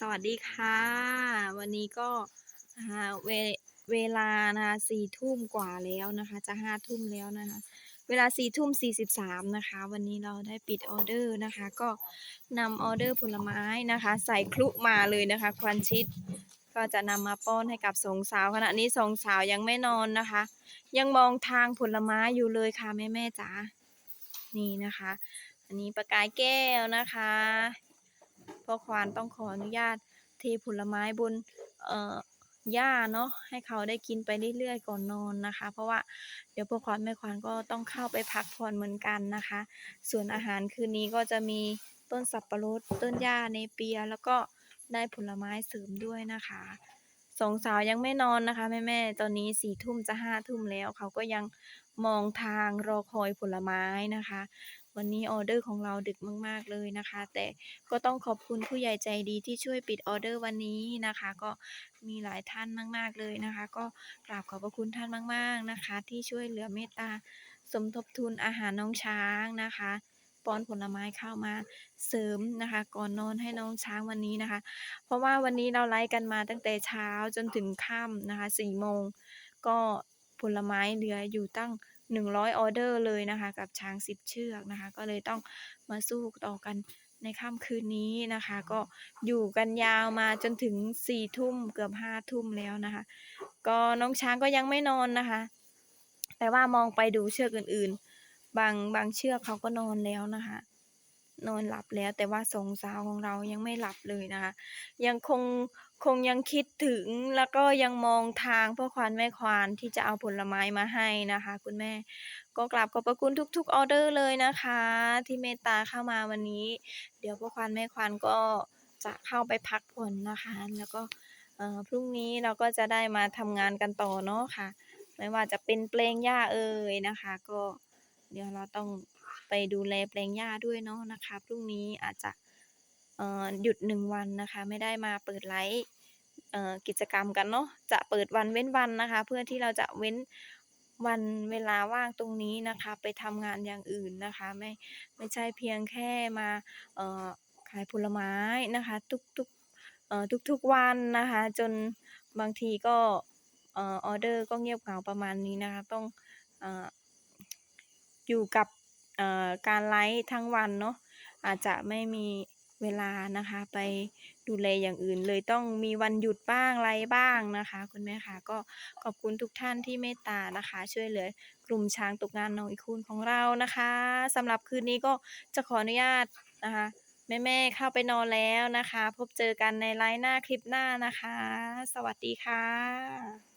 สวัสดีค่ะ วันนี้ก็เวเวลานะคะ4ทุ่มกว่าแล้วนะคะ จะ5ทุ่มแล้วนะคะ เวลา4ทุ่ม43นะคะ วันนี้เราได้ปิดออเดอร์นะคะ ก็นำออเดอร์ผลไม้นะคะ ใส่คลุมาเลยนะคะ ควันชิดก็จะนำมาป้อนให้กับสองสาวขณะนี้สองสาวยังไม่นอนนะคะ ยังมองทางผลไม้อยู่เลยค่ะแม่แม่จ๋านี่นะคะ อันนี้ประกายแก้วนะคะ พ่อควานต้องขออนุญาตเทผลไม้บนเอ่อหญ้าเนาะให้เขาได้กินไปเรื่อยๆก่อนนอนนะคะ เพราะว่าเดี๋ยวพ่อควานแม่ควานก็ต้องเข้าไปพักผ่อนเหมือนกันนะคะ ส่วนอาหารคืนนี้ก็จะมีต้นสับปะรดต้นหญ้าเนเปียแล้วก็ได้ผลไม้เสริมด้วยนะคะ สองสาวยังไม่นอนนะคะแม่ๆตอนนี้สี่ทุ่มจะห้าทุ่มแล้ว เขาก็ยังมองทางรอคอยผลไม้นะคะ วันนี้ออเดอร์ของเราดึกมาก ๆ เลยนะคะ แต่ก็ต้องขอบคุณผู้ใหญ่ใจดีที่ช่วยปิดออเดอร์วันนี้นะคะ ก็มีหลายท่านมาก ๆ เลยนะคะ ก็กราบขอบพระคุณท่านมาก ๆนะคะ ที่ช่วยเหลือเมตตาสมทบทุนอาหารน้องช้างนะคะ ป้อนผลไม้เข้ามาเสริมนะคะ ก่อนนอนให้น้องช้างวันนี้นะคะ เพราะว่าวันนี้เราไลฟ์กันมาตั้งแต่เช้าจนถึงค่ำนะคะ4โมงก็ผลไม้เหลืออยู่ตั้ง 100 ออเดอร์เลยนะคะ กับช้าง 10 เชือกนะคะ ก็เลยต้องมาสู้ต่อกันในค่ำคืนนี้นะคะ ก็อยู่กันยาวมาจนถึง4ทุ่มเกือบ5ทุ่มแล้วนะคะ ก็น้องช้างก็ยังไม่นอนนะคะ แต่ว่ามองไปดูเชือกอื่นๆ บางบางเชือกเขาก็นอนแล้วนะคะ นอนหลับแล้วแต่ว่าสงสาวของเรายังไม่หลับเลยนะคะ ยังคงคงยังคิดถึงแล้วก็ยังมองทางพ่อควานแม่ควานที่จะเอาผลไม้มาให้นะคะ คุณแม่ก็กราบขอบพระคุณทุกๆออเดอร์เลยนะคะ ที่เมตตาเข้ามาวันนี้ เดี๋ยวพ่อควานแม่ควานก็จะเข้าไปพักผ่อนนะคะ แล้วก็พรุ่งนี้เราก็จะได้มาทำงานกันต่อเนาะค่ะ ไม่ว่าจะเป็นแปลงหญ้าเอ่ยนะคะ ก็ เดี๋ยวเราต้องไปดูแลแปลงหญ้าด้วยเนาะนะคะพรุ่งนี้อาจจะหยุดหนึ่งวันนะคะ ไม่ได้มาเปิดไลฟ์กิจกรรมกันเนาะจะเปิดวันเว้นวันนะคะ เพื่อที่เราจะเว้นวันเวลาว่างตรงนี้นะคะ ไปทำงานอย่างอื่นนะคะ ไม่ไม่ใช่เพียงแค่มาขายผลไม้นะคะ ทุกๆเอ่อทุกวันนะคะ จนบางทีก็ออเดอร์ก็เงียบเหงาประมาณนี้นะคะ ต้อง อยู่กับการไลฟ์ทั้งวันเนาะอาจจะไม่มีเวลานะคะไปดูแลอย่างอื่นเลยต้องมีวันหยุดบ้างไรบ้างนะคะ คุณแม่ค่ะก็ขอบคุณทุกท่านที่เมตตานะคะ ช่วยเหลือกลุ่มช้างตกงานน้องอีคูนของเรานะคะสำหรับคืนนี้ก็จะขออนุญาตนะคะแม่ๆเข้าไปนอนแล้วนะคะ พบเจอกันในไลฟ์หน้าคลิปหน้านะคะ สวัสดีค่ะ